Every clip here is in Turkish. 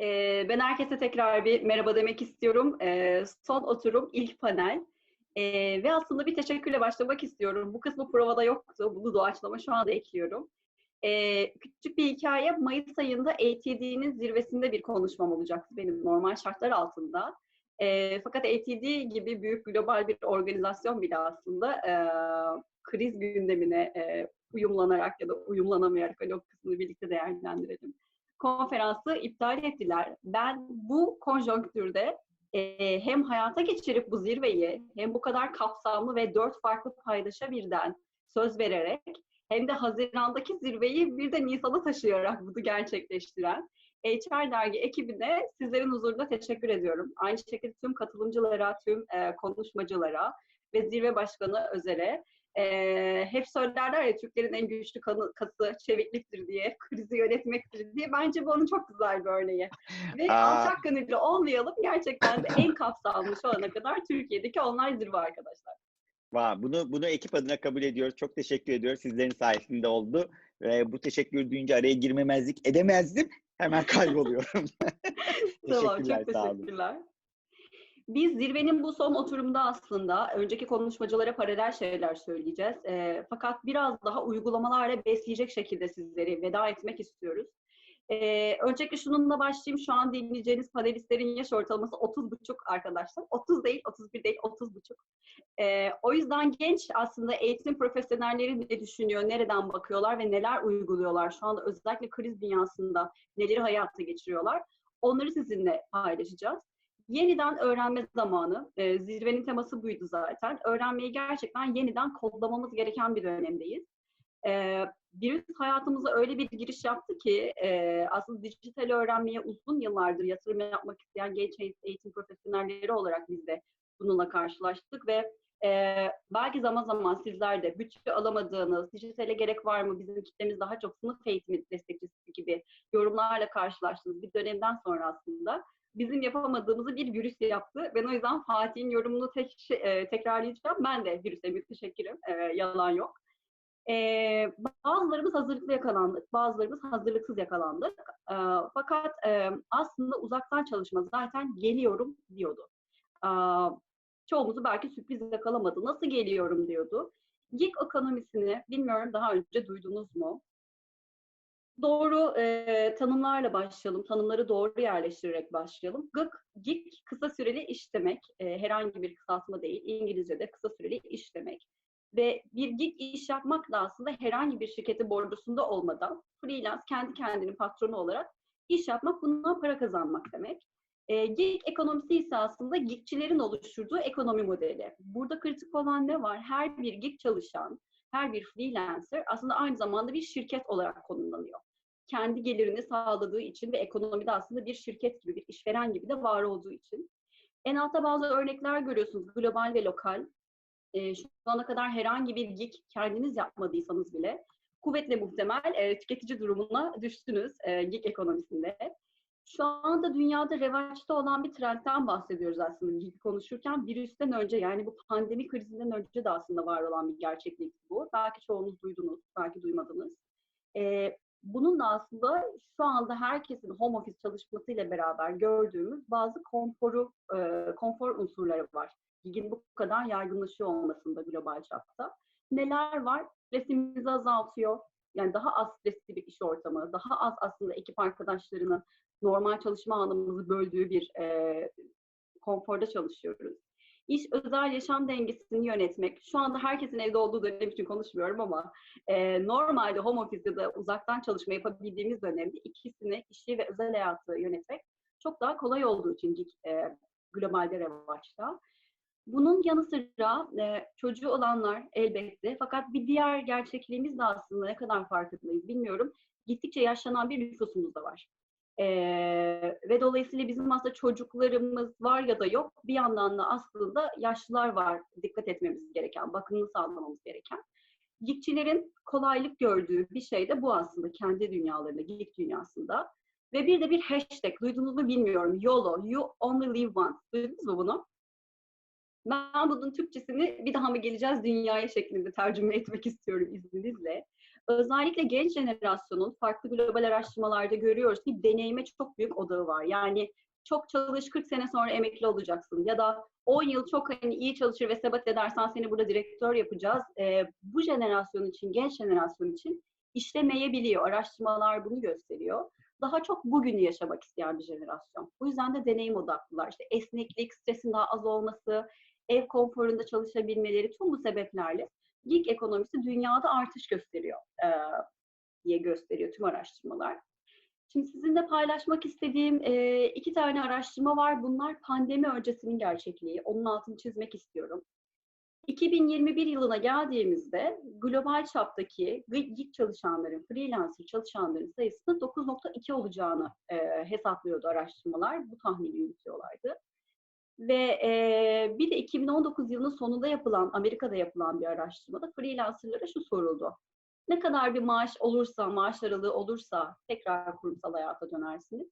Ee, ben herkese tekrar bir merhaba demek istiyorum. Ee, son oturum, ilk panel. Ee, ve aslında bir teşekkürle başlamak istiyorum. Bu kısmı provada yoktu. Bunu doğaçlama şu anda ekliyorum. Ee, küçük bir hikaye. Mayıs ayında ATD'nin zirvesinde bir konuşmam olacaktı benim normal şartlar altında. E, fakat ATD gibi büyük global bir organizasyon bile aslında e, kriz gündemine e, uyumlanarak ya da uyumlanamayarak hani o kısmını birlikte değerlendirelim. Konferansı iptal ettiler. Ben bu konjonktürde e, hem hayata geçirip bu zirveyi hem bu kadar kapsamlı ve dört farklı paydaşa birden söz vererek hem de Haziran'daki zirveyi bir de Nisan'a taşıyarak bunu gerçekleştiren HR Dergi ekibine sizlerin huzurunda teşekkür ediyorum. Aynı şekilde tüm katılımcılara, tüm e, konuşmacılara ve zirve başkanı Özer'e. E, hep söylerler ya Türklerin en güçlü kanı, kası çevikliktir diye, krizi yönetmektir diye. Bence bu onun çok güzel bir örneği. Ve Aa. alçak gönüllü olmayalım. Gerçekten de en kapsamlı şu ana kadar Türkiye'deki online zirve arkadaşlar. Vay, bunu bunu ekip adına kabul ediyoruz. Çok teşekkür ediyoruz. Sizlerin sayesinde oldu. Ve bu teşekkür duyunca araya girmemezlik edemezdim. Hemen kayboluyorum. tamam, çok teşekkürler. Biz zirvenin bu son oturumda aslında önceki konuşmacılara paralel şeyler söyleyeceğiz. E, fakat biraz daha uygulamalarla besleyecek şekilde sizleri veda etmek istiyoruz. Ee, öncelikle şununla başlayayım. Şu an dinleyeceğiniz panelistlerin yaş ortalaması 30 buçuk arkadaşlar. 30 değil, 31 değil, 30 buçuk. Ee, o yüzden genç aslında eğitim profesyonelleri ne düşünüyor, nereden bakıyorlar ve neler uyguluyorlar. Şu anda özellikle kriz dünyasında neleri hayata geçiriyorlar. Onları sizinle paylaşacağız. Yeniden öğrenme zamanı. Ee, zirvenin teması buydu zaten. Öğrenmeyi gerçekten yeniden kodlamamız gereken bir dönemdeyiz. Ee, virüs hayatımıza öyle bir giriş yaptı ki e, aslında dijital öğrenmeye uzun yıllardır yatırım yapmak isteyen genç eğitim profesyonelleri olarak biz de bununla karşılaştık ve e, belki zaman zaman sizler de bütçe alamadığınız, dijitale gerek var mı, bizim kitlemiz daha çok sınıf eğitimi destekçisi gibi yorumlarla karşılaştığınız bir dönemden sonra aslında bizim yapamadığımızı bir virüs yaptı. Ben o yüzden Fatih'in yorumunu tek, e, tekrarlayacağım. Ben de virüse müteşekkirim, e, yalan yok. E, bazılarımız hazırlıklı yakalandık, bazılarımız hazırlıksız yakalandık. E, fakat e, aslında uzaktan çalışma zaten geliyorum diyordu. E, çoğumuzu belki sürpriz yakalamadı. Nasıl geliyorum diyordu. Gig ekonomisini bilmiyorum daha önce duydunuz mu? Doğru e, tanımlarla başlayalım. Tanımları doğru yerleştirerek başlayalım. Gig, gig kısa süreli iş demek. E, herhangi bir kısaltma değil. İngilizce'de kısa süreli iş demek. Ve bir gig iş yapmak da aslında herhangi bir şirketin bordosunda olmadan freelance kendi kendinin patronu olarak iş yapmak, bundan para kazanmak demek. E, gig ekonomisi ise aslında gigçilerin oluşturduğu ekonomi modeli. Burada kritik olan ne var? Her bir gig çalışan, her bir freelancer aslında aynı zamanda bir şirket olarak konumlanıyor. Kendi gelirini sağladığı için ve ekonomide aslında bir şirket gibi, bir işveren gibi de var olduğu için. En altta bazı örnekler görüyorsunuz, global ve lokal e, şu ana kadar herhangi bir gig kendiniz yapmadıysanız bile kuvvetle muhtemel e, tüketici durumuna düştünüz e, gig ekonomisinde. Şu anda dünyada revaçta olan bir trendten bahsediyoruz aslında gig konuşurken. Virüsten önce yani bu pandemi krizinden önce de aslında var olan bir gerçeklik bu. Belki çoğunuz duydunuz, belki duymadınız. E, bunun da aslında şu anda herkesin home office çalışmasıyla beraber gördüğümüz bazı konforu, e, konfor unsurları var bilginin bu kadar yaygınlaşıyor olmasında global çapta. Neler var? Stresimizi azaltıyor. Yani daha az stresli bir iş ortamı, daha az aslında ekip arkadaşlarının normal çalışma anımızı böldüğü bir e, konforda çalışıyoruz. İş özel yaşam dengesini yönetmek. Şu anda herkesin evde olduğu dönem için konuşmuyorum ama e, normalde home office ya uzaktan çalışma yapabildiğimiz dönemde ikisini, işi ve özel hayatı yönetmek çok daha kolay olduğu için e, globalde revaçta. Bunun yanı sıra e, çocuğu olanlar elbette fakat bir diğer gerçekliğimiz de aslında ne kadar farkındayız bilmiyorum. Gittikçe yaşlanan bir nüfusumuz da var. E, ve dolayısıyla bizim aslında çocuklarımız var ya da yok bir yandan da aslında yaşlılar var dikkat etmemiz gereken, bakımını sağlamamız gereken. Gitçilerin kolaylık gördüğü bir şey de bu aslında kendi dünyalarında, git dünyasında. Ve bir de bir hashtag, duydunuz mu bilmiyorum. YOLO, You Only Live Once. Duydunuz mu bunu? Ben bunun Türkçesini bir daha mı geleceğiz dünyaya şeklinde tercüme etmek istiyorum izninizle. Özellikle genç jenerasyonun farklı global araştırmalarda görüyoruz ki deneyime çok büyük odağı var. Yani çok çalış 40 sene sonra emekli olacaksın ya da 10 yıl çok hani iyi çalışır ve sebat edersen seni burada direktör yapacağız. E, bu jenerasyon için, genç jenerasyon için işlemeyebiliyor. Araştırmalar bunu gösteriyor. Daha çok bugünü yaşamak isteyen bir jenerasyon. Bu yüzden de deneyim odaklılar. İşte esneklik, stresin daha az olması, ev konforunda çalışabilmeleri tüm bu sebeplerle gig ekonomisi dünyada artış gösteriyor e, diye gösteriyor tüm araştırmalar. Şimdi sizinle paylaşmak istediğim e, iki tane araştırma var. Bunlar pandemi öncesinin gerçekliği. Onun altını çizmek istiyorum. 2021 yılına geldiğimizde global çaptaki gig çalışanların, freelancer çalışanların sayısının 9.2 olacağını e, hesaplıyordu araştırmalar. Bu tahmini yürütüyorlardı. Ve e, bir de 2019 yılının sonunda yapılan, Amerika'da yapılan bir araştırmada freelancerlara şu soruldu. Ne kadar bir maaş olursa, maaş aralığı olursa tekrar kurumsal hayata dönersiniz.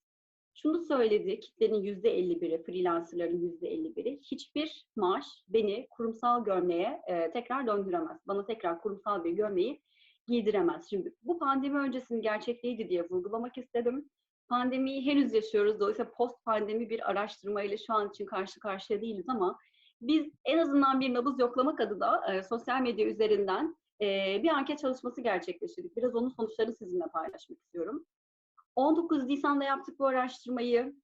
Şunu söyledi kitlenin yüzde 51'i, freelancerların yüzde 51'i, hiçbir maaş beni kurumsal gömleğe e, tekrar döndüremez. Bana tekrar kurumsal bir gömleği giydiremez. Şimdi bu pandemi öncesinin gerçekliğiydi diye vurgulamak istedim. Pandemiyi henüz yaşıyoruz. Dolayısıyla post pandemi bir araştırmayla şu an için karşı karşıya değiliz ama biz en azından bir nabız yoklamak adına e, sosyal medya üzerinden e, bir anket çalışması gerçekleştirdik. Biraz onun sonuçlarını sizinle paylaşmak istiyorum. 19 Nisan'da yaptık bu araştırmayı.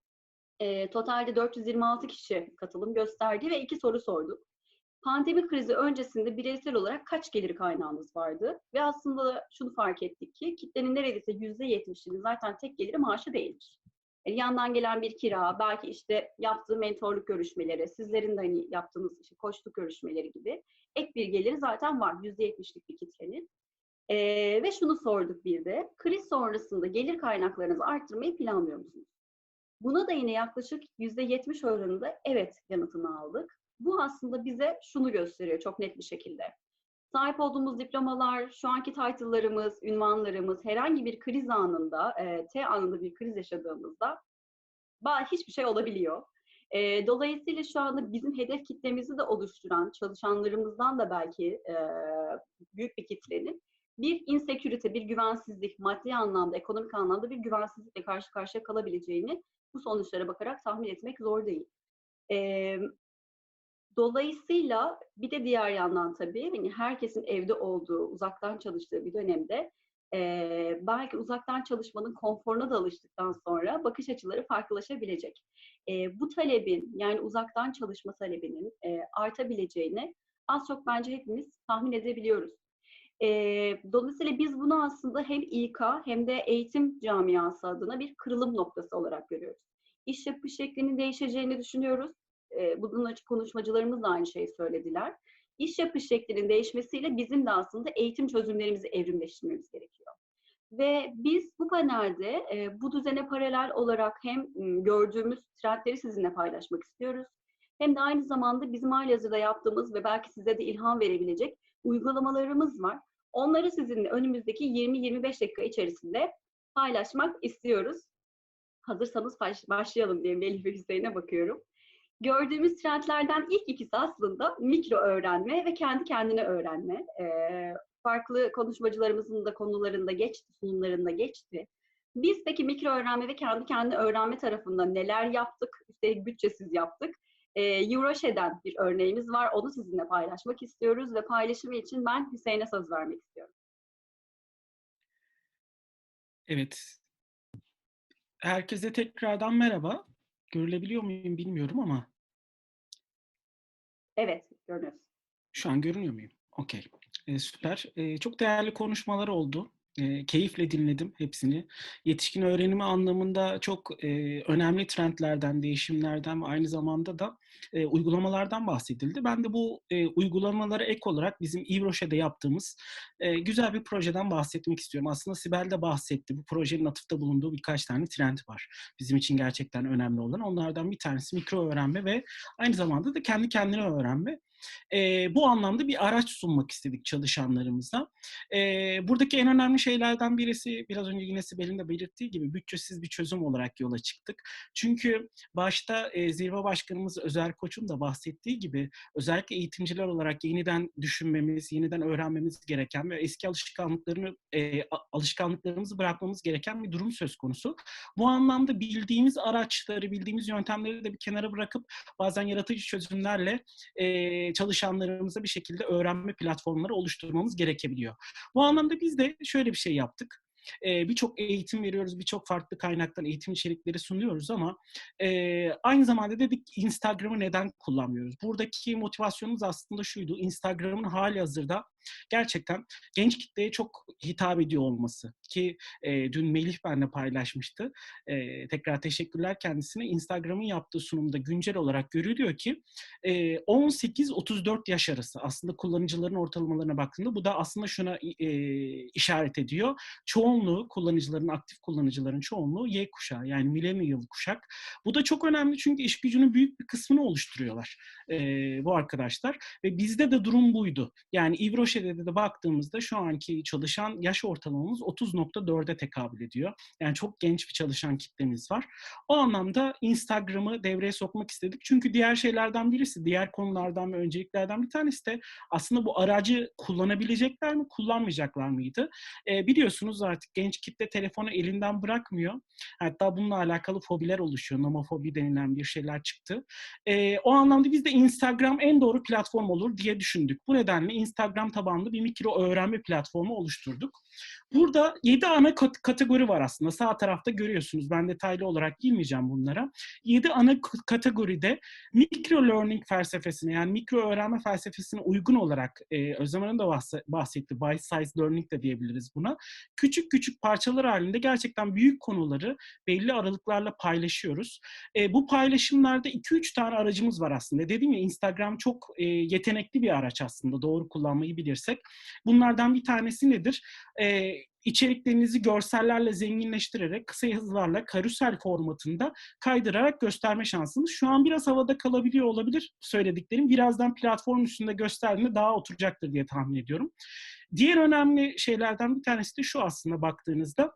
E, totalde 426 kişi katılım gösterdi ve iki soru sorduk. Pandemi krizi öncesinde bireysel olarak kaç gelir kaynağınız vardı? Ve aslında şunu fark ettik ki kitlenin neredeyse %70'inin zaten tek geliri maaşı değilmiş. Yani yandan gelen bir kira, belki işte yaptığı mentorluk görüşmeleri, sizlerin de hani yaptığınız işte koçluk görüşmeleri gibi ek bir geliri zaten var %70'lik bir kitlenin. Ee, ve şunu sorduk bir de, kriz sonrasında gelir kaynaklarınızı arttırmayı planlıyor musunuz? Buna da yine yaklaşık %70 oranında evet yanıtını aldık. Bu aslında bize şunu gösteriyor çok net bir şekilde. Sahip olduğumuz diplomalar, şu anki title'larımız, ünvanlarımız herhangi bir kriz anında, e, T anında bir kriz yaşadığımızda hiçbir şey olabiliyor. E, dolayısıyla şu anda bizim hedef kitlemizi de oluşturan çalışanlarımızdan da belki e, büyük bir kitlenin bir insecurity, bir güvensizlik, maddi anlamda, ekonomik anlamda bir güvensizlikle karşı karşıya kalabileceğini bu sonuçlara bakarak tahmin etmek zor değil. E, dolayısıyla bir de diğer yandan tabii hani herkesin evde olduğu, uzaktan çalıştığı bir dönemde e, belki uzaktan çalışmanın konforuna da alıştıktan sonra bakış açıları farklılaşabilecek. E, bu talebin yani uzaktan çalışma talebinin e, artabileceğini az çok bence hepimiz tahmin edebiliyoruz. E, dolayısıyla biz bunu aslında hem İK hem de eğitim camiası adına bir kırılım noktası olarak görüyoruz. İş yapış şeklinin değişeceğini düşünüyoruz. E, bunun konuşmacılarımız da aynı şeyi söylediler. İş yapış şeklinin değişmesiyle bizim de aslında eğitim çözümlerimizi evrimleştirmemiz gerekiyor. Ve biz bu panelde bu düzene paralel olarak hem gördüğümüz trendleri sizinle paylaşmak istiyoruz. Hem de aynı zamanda bizim halihazırda yaptığımız ve belki size de ilham verebilecek uygulamalarımız var. Onları sizinle önümüzdeki 20-25 dakika içerisinde paylaşmak istiyoruz. Hazırsanız başlayalım diye Melih ve Hüseyin'e bakıyorum. Gördüğümüz trendlerden ilk ikisi aslında mikro öğrenme ve kendi kendine öğrenme. Ee, farklı konuşmacılarımızın da konularında geçti, sunumlarında geçti. Biz peki mikro öğrenme ve kendi kendine öğrenme tarafında neler yaptık? Üstelik bütçesiz yaptık. Ee, Euroşe'den bir örneğimiz var. Onu sizinle paylaşmak istiyoruz ve paylaşımı için ben Hüseyin'e söz vermek istiyorum. Evet. Herkese tekrardan merhaba. Görülebiliyor muyum bilmiyorum ama. Evet, görünüyoruz. Şu an görünüyor muyum? Okey. Ee, süper. Ee, çok değerli konuşmalar oldu. E, keyifle dinledim hepsini. Yetişkin öğrenimi anlamında çok e, önemli trendlerden, değişimlerden ve aynı zamanda da e, uygulamalardan bahsedildi. Ben de bu e, uygulamalara ek olarak bizim İvroşe'de yaptığımız e, güzel bir projeden bahsetmek istiyorum. Aslında Sibel de bahsetti. Bu projenin atıfta bulunduğu birkaç tane trend var. Bizim için gerçekten önemli olan. Onlardan bir tanesi mikro öğrenme ve aynı zamanda da kendi kendine öğrenme. e, bu anlamda bir araç sunmak istedik çalışanlarımıza. E, buradaki en önemli şeylerden birisi biraz önce yine Sibel'in de belirttiği gibi bütçesiz bir çözüm olarak yola çıktık. Çünkü başta e, Zirve Başkanımız Özer Koç'un da bahsettiği gibi özellikle eğitimciler olarak yeniden düşünmemiz, yeniden öğrenmemiz gereken ve eski alışkanlıklarını e, alışkanlıklarımızı bırakmamız gereken bir durum söz konusu. Bu anlamda bildiğimiz araçları, bildiğimiz yöntemleri de bir kenara bırakıp bazen yaratıcı çözümlerle e, çalışanlarımıza bir şekilde öğrenme platformları oluşturmamız gerekebiliyor. Bu anlamda biz de şöyle bir şey yaptık. E, birçok eğitim veriyoruz, birçok farklı kaynaktan eğitim içerikleri sunuyoruz ama e, aynı zamanda dedik Instagram'ı neden kullanmıyoruz? Buradaki motivasyonumuz aslında şuydu. Instagram'ın hali hazırda gerçekten genç kitleye çok hitap ediyor olması. Ki e, dün Melih benimle paylaşmıştı. E, tekrar teşekkürler kendisine. Instagram'ın yaptığı sunumda güncel olarak görülüyor ki e, 18-34 yaş arası aslında kullanıcıların ortalamalarına baktığında bu da aslında şuna e, işaret ediyor. Çoğunluğu kullanıcıların, aktif kullanıcıların çoğunluğu Y kuşağı yani millennial kuşak. Bu da çok önemli çünkü iş gücünün büyük bir kısmını oluşturuyorlar e, bu arkadaşlar. Ve bizde de durum buydu. Yani İvro Proje'de de baktığımızda şu anki çalışan yaş ortalamamız 30.4'e tekabül ediyor. Yani çok genç bir çalışan kitlemiz var. O anlamda Instagram'ı devreye sokmak istedik. Çünkü diğer şeylerden birisi, diğer konulardan ve önceliklerden bir tanesi de aslında bu aracı kullanabilecekler mi, kullanmayacaklar mıydı? E, biliyorsunuz artık genç kitle telefonu elinden bırakmıyor. Hatta bununla alakalı fobiler oluşuyor. Nomofobi denilen bir şeyler çıktı. E, o anlamda biz de Instagram en doğru platform olur diye düşündük. Bu nedenle Instagram tabanlı bir mikro öğrenme platformu oluşturduk. Burada 7 ana kategori var aslında. Sağ tarafta görüyorsunuz. Ben detaylı olarak girmeyeceğim bunlara. 7 ana kategoride mikro learning felsefesine yani mikro öğrenme felsefesine uygun olarak e, Özlem Hanım da bahsetti. Bite size learning de diyebiliriz buna. Küçük küçük parçalar halinde gerçekten büyük konuları belli aralıklarla paylaşıyoruz. E, bu paylaşımlarda 2-3 tane aracımız var aslında. Dedim ya Instagram çok e, yetenekli bir araç aslında doğru kullanmayı bilirsek. Bunlardan bir tanesi nedir? E, içeriklerinizi görsellerle zenginleştirerek kısa yazılarla karusel formatında kaydırarak gösterme şansınız. Şu an biraz havada kalabiliyor olabilir söylediklerim. Birazdan platform üstünde gösterdiğinde daha oturacaktır diye tahmin ediyorum. Diğer önemli şeylerden bir tanesi de şu aslında baktığınızda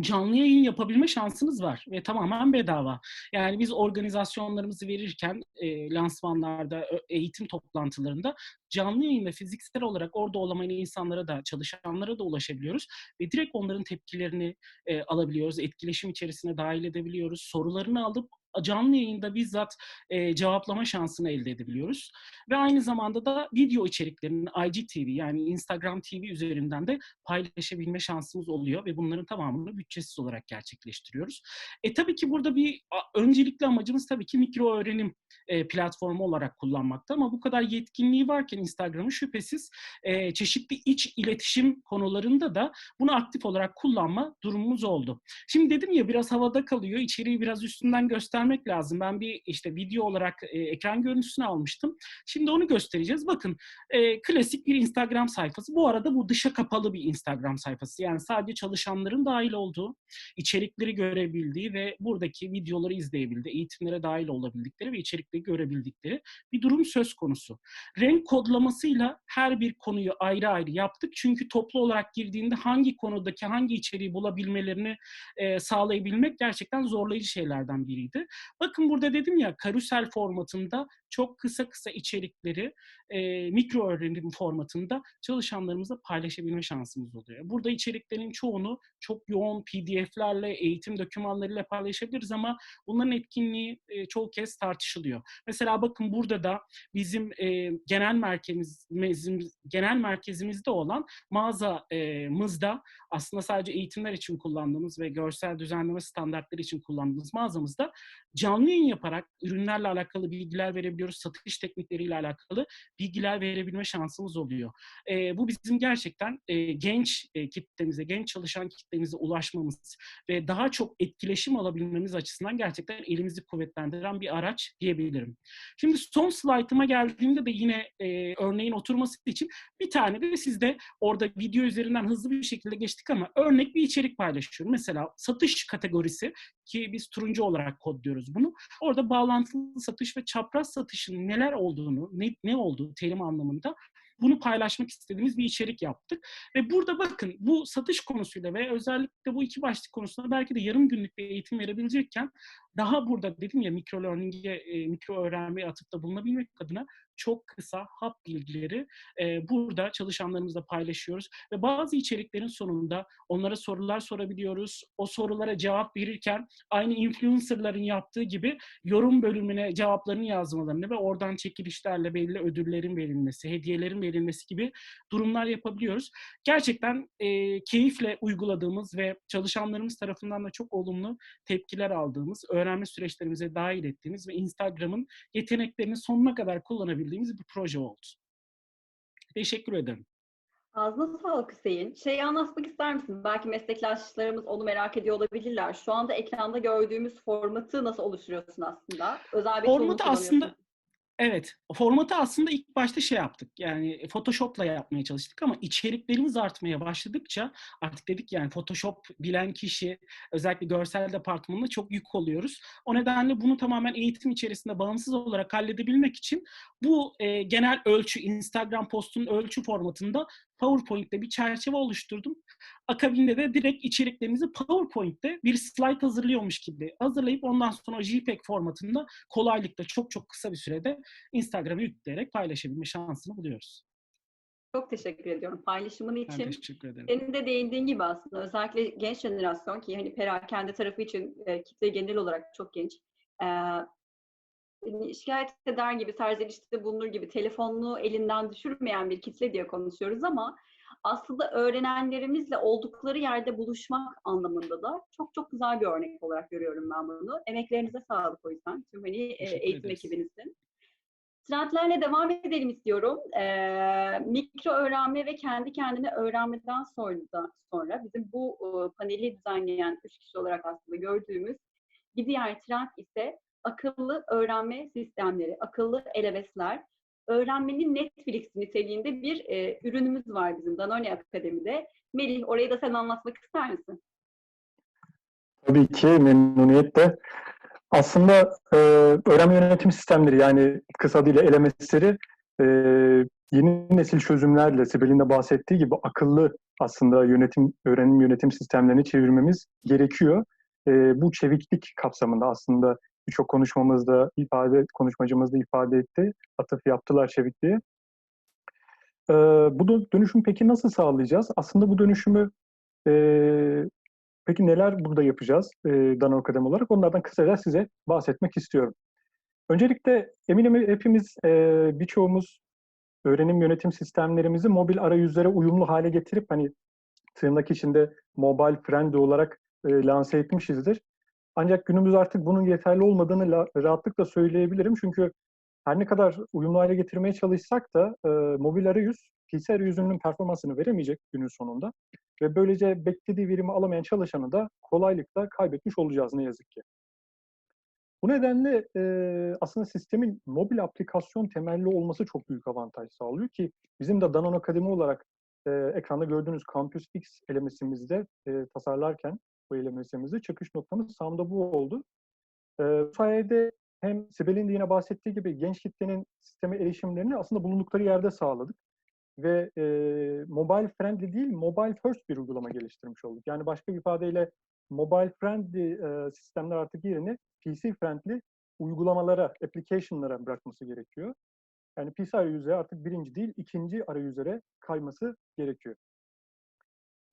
canlı yayın yapabilme şansınız var ve tamamen bedava. Yani biz organizasyonlarımızı verirken e, lansmanlarda, eğitim toplantılarında canlı yayında fiziksel olarak orada olamayan insanlara da, çalışanlara da ulaşabiliyoruz ve direkt onların tepkilerini e, alabiliyoruz, etkileşim içerisine dahil edebiliyoruz, sorularını alıp canlı yayında bizzat e, cevaplama şansını elde edebiliyoruz. Ve aynı zamanda da video içeriklerini IGTV yani Instagram TV üzerinden de paylaşabilme şansımız oluyor ve bunların tamamını bütçesiz olarak gerçekleştiriyoruz. E tabii ki burada bir öncelikli amacımız tabii ki mikro öğrenim e, platformu olarak kullanmakta ama bu kadar yetkinliği varken Instagram'ın şüphesiz e, çeşitli iç iletişim konularında da bunu aktif olarak kullanma durumumuz oldu. Şimdi dedim ya biraz havada kalıyor, içeriği biraz üstünden göstermek lazım. Ben bir işte video olarak e, ekran görüntüsünü almıştım. Şimdi onu göstereceğiz. Bakın e, klasik bir Instagram sayfası. Bu arada bu dışa kapalı bir Instagram sayfası. Yani sadece çalışanların dahil olduğu, içerikleri görebildiği ve buradaki videoları izleyebildiği, eğitimlere dahil olabildikleri ve içerikleri görebildikleri bir durum söz konusu. Renk kodlamasıyla her bir konuyu ayrı ayrı yaptık. Çünkü toplu olarak girdiğinde hangi konudaki hangi içeriği bulabilmelerini e, sağlayabilmek gerçekten zorlayıcı şeylerden biriydi. Bakın burada dedim ya karusel formatında çok kısa kısa içerikleri e, mikro öğrenim formatında çalışanlarımızla paylaşabilme şansımız oluyor. Burada içeriklerin çoğunu çok yoğun PDF'lerle, eğitim dokümanlarıyla paylaşabiliriz ama bunların etkinliği e, çoğu kez tartışılıyor. Mesela bakın burada da bizim e, genel merkezimiz genel merkezimizde olan mağazamızda aslında sadece eğitimler için kullandığımız ve görsel düzenleme standartları için kullandığımız mağazamızda canlı yayın yaparak ürünlerle alakalı bilgiler verebiliyoruz. Satış teknikleriyle alakalı bilgiler verebilme şansımız oluyor. E, bu bizim gerçekten e, genç e, kitlemize, genç çalışan kitlemize ulaşmamız ve daha çok etkileşim alabilmemiz açısından gerçekten elimizi kuvvetlendiren bir araç diyebilirim. Şimdi son slaytıma geldiğimde de yine e, örneğin oturması için bir tane de sizde orada video üzerinden hızlı bir şekilde geçtik ama örnek bir içerik paylaşıyorum. Mesela satış kategorisi ki biz turuncu olarak kodluyoruz bunu. Orada bağlantılı satış ve çapraz satışın neler olduğunu, ne, ne olduğu terim anlamında bunu paylaşmak istediğimiz bir içerik yaptık. Ve burada bakın bu satış konusuyla ve özellikle bu iki başlık konusunda belki de yarım günlük bir eğitim verebilecekken daha burada dedim ya mikro learning'e, e, mikro öğrenmeye atıfta bulunabilmek adına çok kısa hap bilgileri e, burada çalışanlarımızla paylaşıyoruz ve bazı içeriklerin sonunda onlara sorular sorabiliyoruz. O sorulara cevap verirken aynı influencerların yaptığı gibi yorum bölümüne cevaplarını yazmalarını ve oradan çekilişlerle belli ödüllerin verilmesi, hediyelerin verilmesi gibi durumlar yapabiliyoruz. Gerçekten e, keyifle uyguladığımız ve çalışanlarımız tarafından da çok olumlu tepkiler aldığımız, öğrenme süreçlerimize dahil ettiğimiz ve Instagram'ın yeteneklerini sonuna kadar kullanabildiğimiz bir proje oldu. Teşekkür ederim. Ağzına sağlık Hüseyin. Şeyi anlatmak ister misin? Belki meslektaşlarımız onu merak ediyor olabilirler. Şu anda ekranda gördüğümüz formatı nasıl oluşturuyorsun aslında? Özel bir formatı aslında Evet, formatı aslında ilk başta şey yaptık. Yani Photoshop'la yapmaya çalıştık ama içeriklerimiz artmaya başladıkça artık dedik yani Photoshop bilen kişi özellikle görsel departmanında çok yük oluyoruz. O nedenle bunu tamamen eğitim içerisinde bağımsız olarak halledebilmek için bu e, genel ölçü, Instagram postunun ölçü formatında PowerPoint'te bir çerçeve oluşturdum. Akabinde de direkt içeriklerinizi PowerPoint'te bir slide hazırlıyormuş gibi hazırlayıp ondan sonra JPEG formatında kolaylıkla çok çok kısa bir sürede Instagram'a yükleyerek paylaşabilme şansını buluyoruz. Çok teşekkür ediyorum paylaşımın için. Ben teşekkür ederim. Senin de değindiğin gibi aslında özellikle genç jenerasyon ki hani perakende tarafı için e, kitle genel olarak çok genç. E, şikayet eder gibi, serzenişte bulunur gibi telefonunu elinden düşürmeyen bir kitle diye konuşuyoruz ama aslında öğrenenlerimizle oldukları yerde buluşmak anlamında da çok çok güzel bir örnek olarak görüyorum ben bunu. Emeklerinize sağlık o yüzden. Tüm hani eğitim ederiz. ekibinizin. Trendlerle devam edelim istiyorum. Ee, mikro öğrenme ve kendi kendine öğrenmeden sonra, sonra bizim bu e, paneli düzenleyen üç kişi olarak aslında gördüğümüz bir diğer trend ise akıllı öğrenme sistemleri, akıllı LMS'ler, öğrenmenin Netflix niteliğinde bir e, ürünümüz var bizim Danone Akademi'de. Melih, orayı da sen anlatmak ister misin? Tabii ki memnuniyetle. Aslında e, öğrenme yönetim sistemleri yani kısa adıyla LMS'leri e, yeni nesil çözümlerle Sibel'in de bahsettiği gibi akıllı aslında yönetim öğrenim yönetim sistemlerini çevirmemiz gerekiyor. E, bu çeviklik kapsamında aslında birçok konuşmamızda ifade, konuşmacımız da ifade etti. Atıf yaptılar çevikliğe. Ee, bu dönüşüm peki nasıl sağlayacağız? Aslında bu dönüşümü e, peki neler burada yapacağız e, Dana Akademi olarak? Onlardan kısaca size bahsetmek istiyorum. Öncelikle eminim hepimiz, e, birçoğumuz öğrenim yönetim sistemlerimizi mobil arayüzlere uyumlu hale getirip hani tırnak içinde mobile friendly olarak e, lanse etmişizdir. Ancak günümüz artık bunun yeterli olmadığını rahatlıkla söyleyebilirim. Çünkü her ne kadar uyumlu hale getirmeye çalışsak da e, mobil arayüz PC arayüzünün performansını veremeyecek günün sonunda. Ve böylece beklediği verimi alamayan çalışanı da kolaylıkla kaybetmiş olacağız ne yazık ki. Bu nedenle e, aslında sistemin mobil aplikasyon temelli olması çok büyük avantaj sağlıyor ki bizim de Danon Akademi olarak e, ekranda gördüğünüz Campus X elemesimizde e, tasarlarken bu elememizde çıkış noktamız tam da bu oldu. E, bu sayede hem Sibel'in de yine bahsettiği gibi genç kitlenin sisteme erişimlerini aslında bulundukları yerde sağladık. Ve e, mobile friendly değil, mobile first bir uygulama geliştirmiş olduk. Yani başka bir ifadeyle mobile friendly e, sistemler artık yerini PC friendly uygulamalara, application'lara bırakması gerekiyor. Yani PC arayüzü artık birinci değil, ikinci arayüzlere kayması gerekiyor.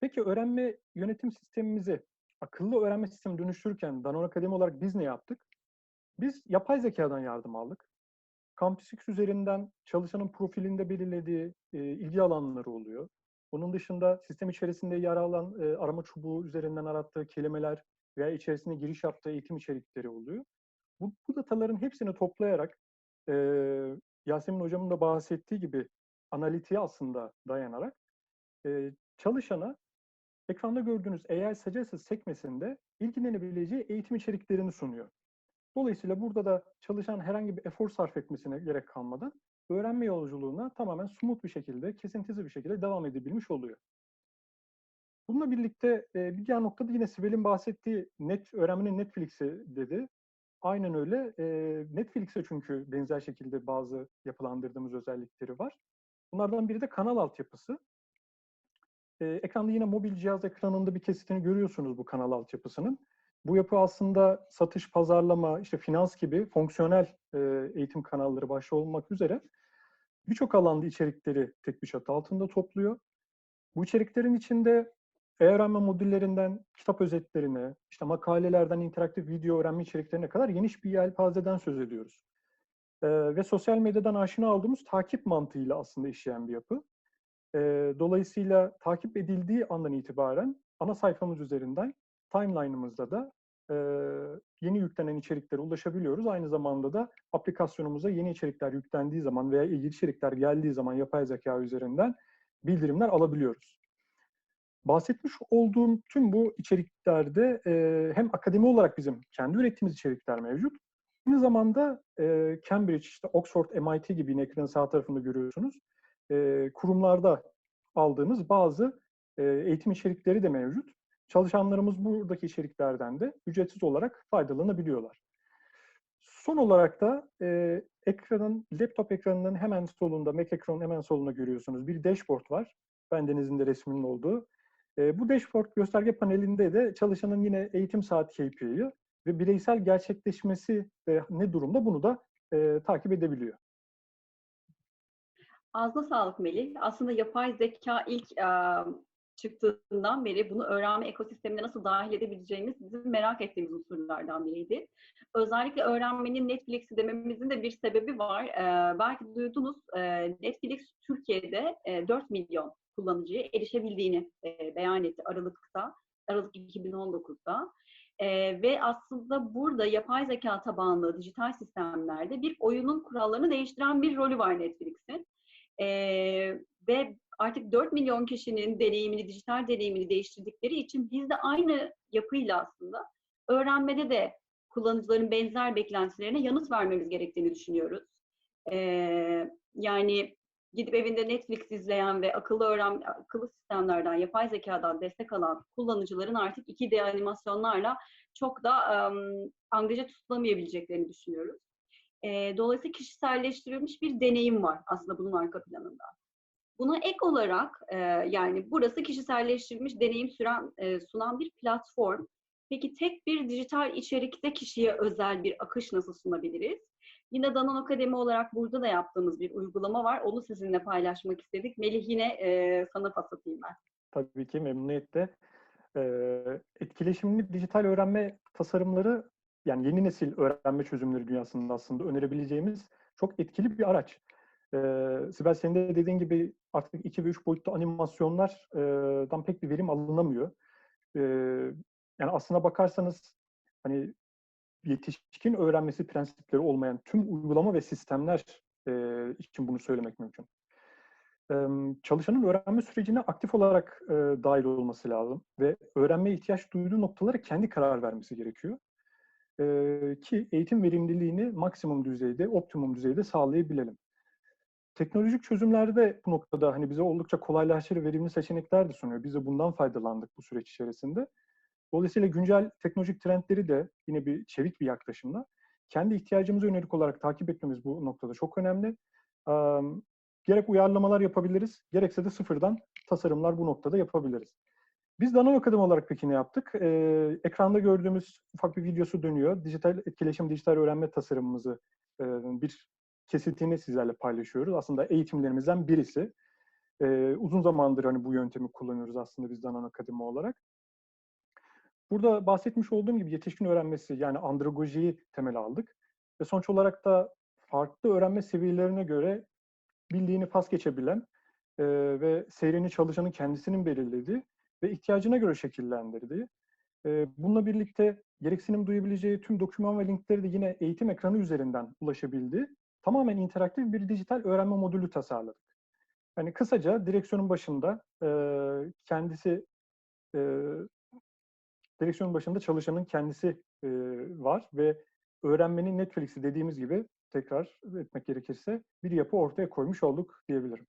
Peki öğrenme yönetim sistemimizi akıllı öğrenme sistemi dönüştürürken Danone Akademi olarak biz ne yaptık? Biz yapay zekadan yardım aldık. Campus X üzerinden çalışanın profilinde belirlediği e, ilgi alanları oluyor. Bunun dışında sistem içerisinde yer alan e, arama çubuğu üzerinden arattığı kelimeler veya içerisine giriş yaptığı eğitim içerikleri oluyor. Bu, bu dataların hepsini toplayarak e, Yasemin Hocam'ın da bahsettiği gibi analitiğe aslında dayanarak e, çalışana ekranda gördüğünüz AI Suggested sekmesinde ilgilenebileceği eğitim içeriklerini sunuyor. Dolayısıyla burada da çalışan herhangi bir efor sarf etmesine gerek kalmadan öğrenme yolculuğuna tamamen smooth bir şekilde, kesintisiz bir şekilde devam edebilmiş oluyor. Bununla birlikte e, bir diğer noktada yine Sibel'in bahsettiği net öğrenmenin Netflix'i dedi. Aynen öyle. E, Netflix'e çünkü benzer şekilde bazı yapılandırdığımız özellikleri var. Bunlardan biri de kanal altyapısı. E, ekranda yine mobil cihaz ekranında bir kesitini görüyorsunuz bu kanal altyapısının. Bu yapı aslında satış, pazarlama, işte finans gibi fonksiyonel e, eğitim kanalları başta olmak üzere birçok alanda içerikleri tek bir çatı altında topluyor. Bu içeriklerin içinde öğrenme modüllerinden kitap özetlerine, işte makalelerden interaktif video öğrenme içeriklerine kadar geniş bir yelpazeden söz ediyoruz. Ee, ve sosyal medyadan aşina olduğumuz takip mantığıyla aslında işleyen bir yapı. Ee, dolayısıyla takip edildiği andan itibaren ana sayfamız üzerinden timeline'ımızda da e, yeni yüklenen içeriklere ulaşabiliyoruz. Aynı zamanda da aplikasyonumuza yeni içerikler yüklendiği zaman veya ilgili içerikler geldiği zaman yapay zeka üzerinden bildirimler alabiliyoruz. Bahsetmiş olduğum tüm bu içeriklerde e, hem akademi olarak bizim kendi ürettiğimiz içerikler mevcut. Aynı zamanda e, Cambridge, işte Oxford, MIT gibi yine ekranın sağ tarafında görüyorsunuz. E, kurumlarda aldığımız bazı e, eğitim içerikleri de mevcut. Çalışanlarımız buradaki içeriklerden de ücretsiz olarak faydalanabiliyorlar. Son olarak da e, ekranın, laptop ekranının hemen solunda, Mac ekranının hemen solunda görüyorsunuz. Bir dashboard var. Bendenizin de resminin olduğu. E, bu dashboard gösterge panelinde de çalışanın yine eğitim saat KPI'yi ve bireysel gerçekleşmesi de ne durumda bunu da e, takip edebiliyor. Ağzına sağlık Melih. Aslında yapay zeka ilk e, çıktığından beri bunu öğrenme ekosistemine nasıl dahil edebileceğimiz bizim merak ettiğimiz unsurlardan biriydi. Özellikle öğrenmenin Netflix'i dememizin de bir sebebi var. Ee, belki duydunuz e, Netflix Türkiye'de e, 4 milyon kullanıcıya erişebildiğini e, beyan etti Aralık'ta, Aralık 2019'da. E, ve aslında burada yapay zeka tabanlı dijital sistemlerde bir oyunun kurallarını değiştiren bir rolü var Netflix'in. E, ve artık 4 milyon kişinin deneyimini, dijital deneyimini değiştirdikleri için biz de aynı yapıyla aslında öğrenmede de kullanıcıların benzer beklentilerine yanıt vermemiz gerektiğini düşünüyoruz. Ee, yani gidip evinde Netflix izleyen ve akıllı öğren akıllı sistemlerden, yapay zekadan destek alan kullanıcıların artık 2D animasyonlarla çok da um, angaja tutulamayabileceklerini düşünüyoruz. E, dolayısıyla kişiselleştirilmiş bir deneyim var aslında bunun arka planında. Buna ek olarak e, yani burası kişiselleştirilmiş deneyim süren, e, sunan bir platform. Peki tek bir dijital içerikte kişiye özel bir akış nasıl sunabiliriz? Yine Danan Akademi olarak burada da yaptığımız bir uygulama var. Onu sizinle paylaşmak istedik. Melih yine e, sana pas atayım ben. Tabii ki memnuniyetle. Ee, etkileşimli dijital öğrenme tasarımları yani yeni nesil öğrenme çözümleri dünyasında aslında önerebileceğimiz çok etkili bir araç. Ee, Sibel senin de dediğin gibi artık 2 ve 3 boyutlu animasyonlardan pek bir verim alınamıyor. Ee, yani aslına bakarsanız hani yetişkin öğrenmesi prensipleri olmayan tüm uygulama ve sistemler e, için bunu söylemek mümkün. E, çalışanın öğrenme sürecine aktif olarak e, dahil olması lazım ve öğrenmeye ihtiyaç duyduğu noktalara kendi karar vermesi gerekiyor. Ki eğitim verimliliğini maksimum düzeyde, optimum düzeyde sağlayabilelim. Teknolojik çözümlerde bu noktada hani bize oldukça kolaylaştırıcı verimli seçenekler de sunuyor. Biz de bundan faydalandık bu süreç içerisinde. Dolayısıyla güncel teknolojik trendleri de yine bir çevik bir yaklaşımla kendi ihtiyacımıza yönelik olarak takip etmemiz bu noktada çok önemli. Gerek uyarlamalar yapabiliriz, gerekse de sıfırdan tasarımlar bu noktada yapabiliriz. Biz Danon Akademi olarak peki ne yaptık? Ee, ekranda gördüğümüz ufak bir videosu dönüyor. Dijital etkileşim, dijital öğrenme tasarımımızı e, bir kesitini sizlerle paylaşıyoruz. Aslında eğitimlerimizden birisi. Ee, uzun zamandır hani bu yöntemi kullanıyoruz aslında biz Danon Akademi olarak. Burada bahsetmiş olduğum gibi yetişkin öğrenmesi yani andragojiyi temel aldık. Ve sonuç olarak da farklı öğrenme seviyelerine göre bildiğini pas geçebilen e, ve seyrini çalışanın kendisinin belirlediği ve ihtiyacına göre şekillendirdiği. Bununla birlikte gereksinim duyabileceği tüm doküman ve linkleri de yine eğitim ekranı üzerinden ulaşabildiği tamamen interaktif bir dijital öğrenme modülü tasarladık. Yani kısaca direksiyonun başında kendisi direksiyonun başında çalışanın kendisi var ve öğrenmenin Netflix'i dediğimiz gibi tekrar etmek gerekirse bir yapı ortaya koymuş olduk diyebilirim.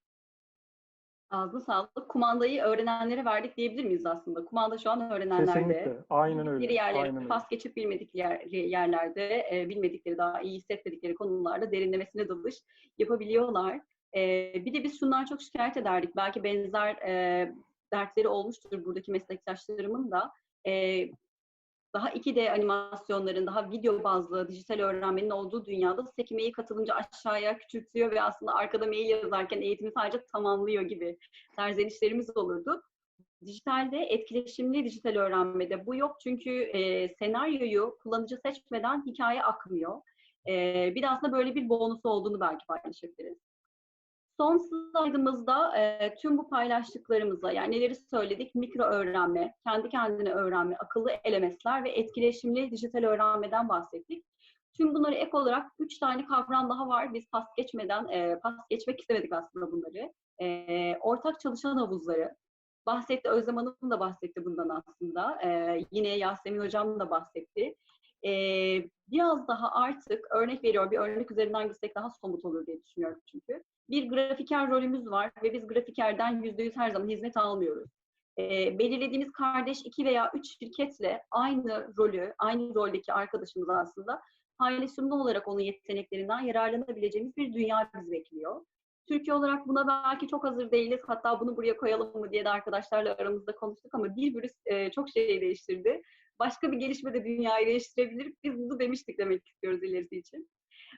Ağzına sağlık. Kumandayı öğrenenlere verdik diyebilir miyiz aslında? Kumanda şu an öğrenenlerde. Kesinlikle. Aynen öyle. yerlere Aynen öyle. pas geçip bilmedikleri yerlerde, e, bilmedikleri daha iyi hissetmedikleri konularda derinlemesine dalış yapabiliyorlar. E, bir de biz şundan çok şikayet ederdik. Belki benzer e, dertleri olmuştur buradaki meslektaşlarımın da. E, daha 2D animasyonların, daha video bazlı dijital öğrenmenin olduğu dünyada sekmeyi katılınca aşağıya küçültüyor ve aslında arkada mail yazarken eğitimi sadece tamamlıyor gibi serzenişlerimiz olurdu. Dijitalde etkileşimli dijital öğrenmede bu yok çünkü e, senaryoyu kullanıcı seçmeden hikaye akmıyor. E, bir de aslında böyle bir bonusu olduğunu belki paylaşabiliriz. Son slaydımızda e, tüm bu paylaştıklarımıza yani neleri söyledik? Mikro öğrenme, kendi kendine öğrenme, akıllı LMS'ler ve etkileşimli dijital öğrenmeden bahsettik. Tüm bunları ek olarak üç tane kavram daha var. Biz pas geçmeden, e, pas geçmek istemedik aslında bunları. E, ortak çalışan havuzları, bahsetti, Özlem Hanım da bahsetti bundan aslında. Ee, yine Yasemin Hocam da bahsetti. Ee, biraz daha artık örnek veriyor, bir örnek üzerinden gitsek daha somut olur diye düşünüyorum çünkü. Bir grafiker rolümüz var ve biz grafikerden yüzde yüz her zaman hizmet almıyoruz. Ee, belirlediğimiz kardeş iki veya üç şirketle aynı rolü, aynı roldeki arkadaşımız aslında paylaşımlı olarak onun yeteneklerinden yararlanabileceğimiz bir dünya bizi bekliyor. Türkiye olarak buna belki çok hazır değiliz. Hatta bunu buraya koyalım mı diye de arkadaşlarla aramızda konuştuk ama bir virüs e, çok şeyi değiştirdi. Başka bir gelişme de dünyayı değiştirebilir. Biz bunu demiştik demek istiyoruz ilerisi için.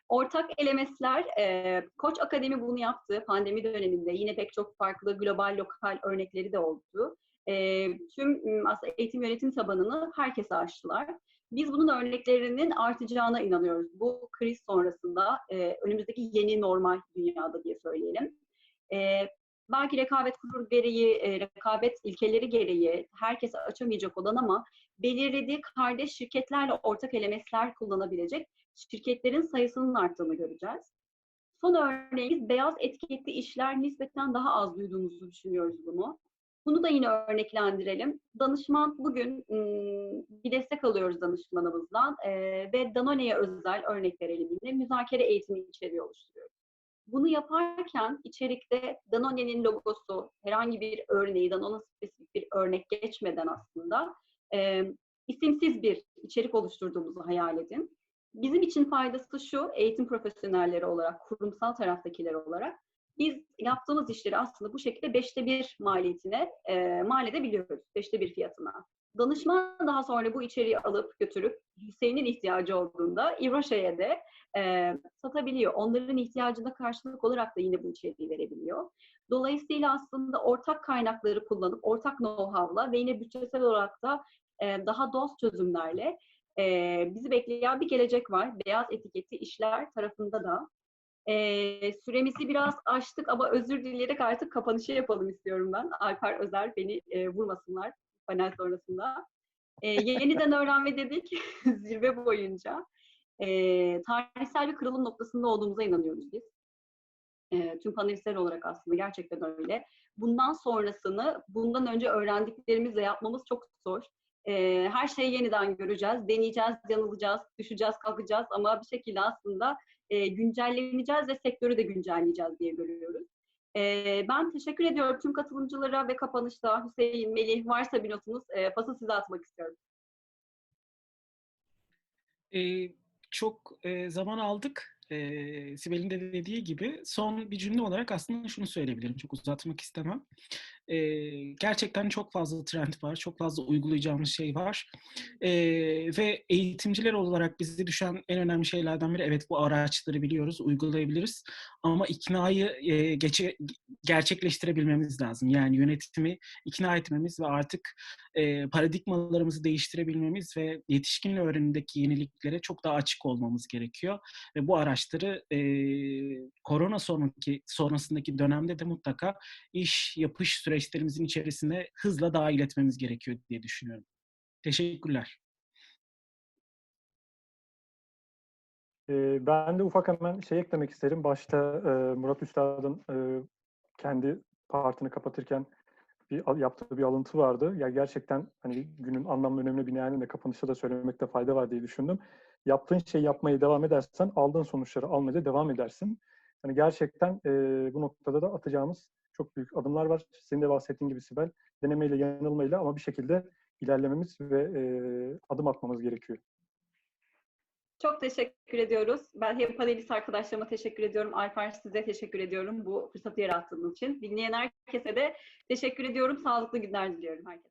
Ortak LMS'ler, e, Koç Akademi bunu yaptı pandemi döneminde. Yine pek çok farklı global, lokal örnekleri de oldu. E, tüm aslında eğitim yönetim tabanını herkese açtılar. Biz bunun örneklerinin artacağına inanıyoruz. Bu kriz sonrasında e, önümüzdeki yeni normal dünyada diye söyleyelim. E, belki rekabet kurulu gereği, e, rekabet ilkeleri gereği herkese açamayacak olan ama belirlediği kardeş şirketlerle ortak LMS'ler kullanabilecek şirketlerin sayısının arttığını göreceğiz. Son örneğimiz beyaz etiketli işler nispeten daha az duyduğumuzu düşünüyoruz bunu. Bunu da yine örneklendirelim. Danışman bugün bir destek alıyoruz danışmanımızdan ve Danone'ye özel örnek verelim yine müzakere eğitimi içeriği oluşturuyoruz. Bunu yaparken içerikte Danone'nin logosu, herhangi bir örneği, Danone spesifik bir örnek geçmeden aslında isimsiz bir içerik oluşturduğumuzu hayal edin. Bizim için faydası şu, eğitim profesyonelleri olarak, kurumsal taraftakiler olarak biz yaptığımız işleri aslında bu şekilde beşte bir maliyetine e, mal edebiliyoruz. Beşte bir fiyatına. Danışman daha sonra bu içeriği alıp götürüp Hüseyin'in ihtiyacı olduğunda İroşa'ya de e, satabiliyor. Onların ihtiyacına karşılık olarak da yine bu içeriği verebiliyor. Dolayısıyla aslında ortak kaynakları kullanıp ortak know-how'la ve yine bütçesel olarak da e, daha dost çözümlerle e, bizi bekleyen bir gelecek var. Beyaz etiketli işler tarafında da. E, süremizi biraz açtık ama özür dileyerek artık kapanışı yapalım istiyorum ben. Alper Özer beni e, vurmasınlar panel sonrasında. E, yeniden öğrenme dedik zirve boyunca. E, tarihsel bir kırılım noktasında olduğumuza inanıyoruz biz. E, tüm panelistler olarak aslında gerçekten öyle. Bundan sonrasını bundan önce öğrendiklerimizle yapmamız çok zor. E, her şeyi yeniden göreceğiz, deneyeceğiz, yanılacağız, düşeceğiz, kalkacağız ama bir şekilde aslında e, güncelleneceğiz ve sektörü de güncelleyeceğiz diye görüyoruz. E, ben teşekkür ediyorum tüm katılımcılara ve kapanışta Hüseyin, Melih varsa bir notunuz e, pası size atmak istiyorum. Ee, çok e, zaman aldık. E, Sibel'in de dediği gibi son bir cümle olarak aslında şunu söyleyebilirim. Çok uzatmak istemem. E, gerçekten çok fazla trend var, çok fazla uygulayacağımız şey var. E, ve eğitimciler olarak bize düşen en önemli şeylerden biri evet bu araçları biliyoruz, uygulayabiliriz. Ama iknayı e, geçe, gerçekleştirebilmemiz lazım. Yani yönetimi ikna etmemiz ve artık e, paradigmalarımızı değiştirebilmemiz ve yetişkin öğrenimdeki yeniliklere çok daha açık olmamız gerekiyor. Ve bu araçları e, korona sonraki sonrasındaki dönemde de mutlaka iş yapış süreçlerimizin içerisine hızla dahil etmemiz gerekiyor diye düşünüyorum. Teşekkürler. Ben de ufak hemen şey eklemek isterim. Başta Murat Üstad'ın kendi partini kapatırken bir yaptığı bir alıntı vardı. Ya gerçekten hani günün anlamlı önemli bir nihayetinde kapanışta da söylemekte fayda var diye düşündüm. Yaptığın şeyi yapmaya devam edersen aldığın sonuçları almaya devam edersin. Hani gerçekten bu noktada da atacağımız çok büyük adımlar var. Senin de bahsettiğin gibi Sibel. Denemeyle, yanılmayla ama bir şekilde ilerlememiz ve e, adım atmamız gerekiyor. Çok teşekkür ediyoruz. Ben hem panelist arkadaşlarıma teşekkür ediyorum. Alper size teşekkür ediyorum bu fırsatı yarattığınız için. Dinleyen herkese de teşekkür ediyorum. Sağlıklı günler diliyorum herkese.